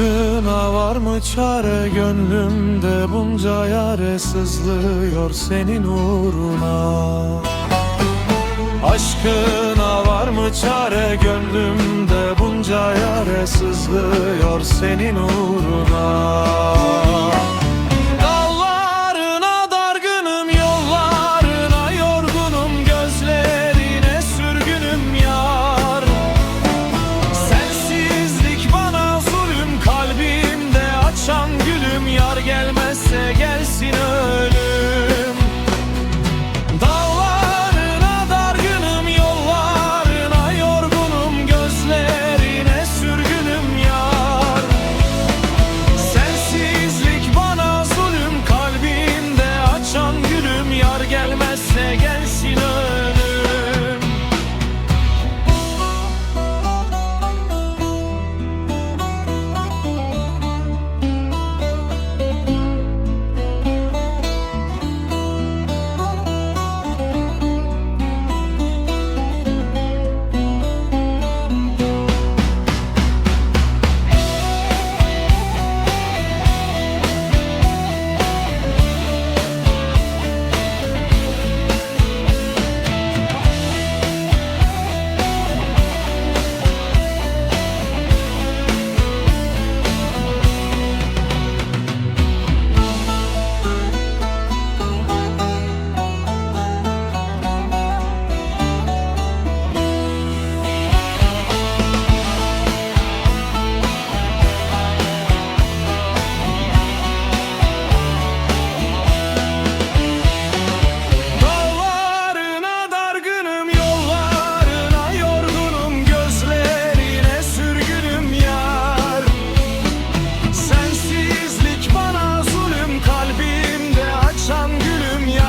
Aşkına var mı çare? Gönlümde bunca yare sızlıyor senin uğruna. Aşkına var mı çare? Gönlümde bunca yare sızlıyor senin uğruna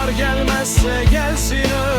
Kar gelmezse gelsin öyle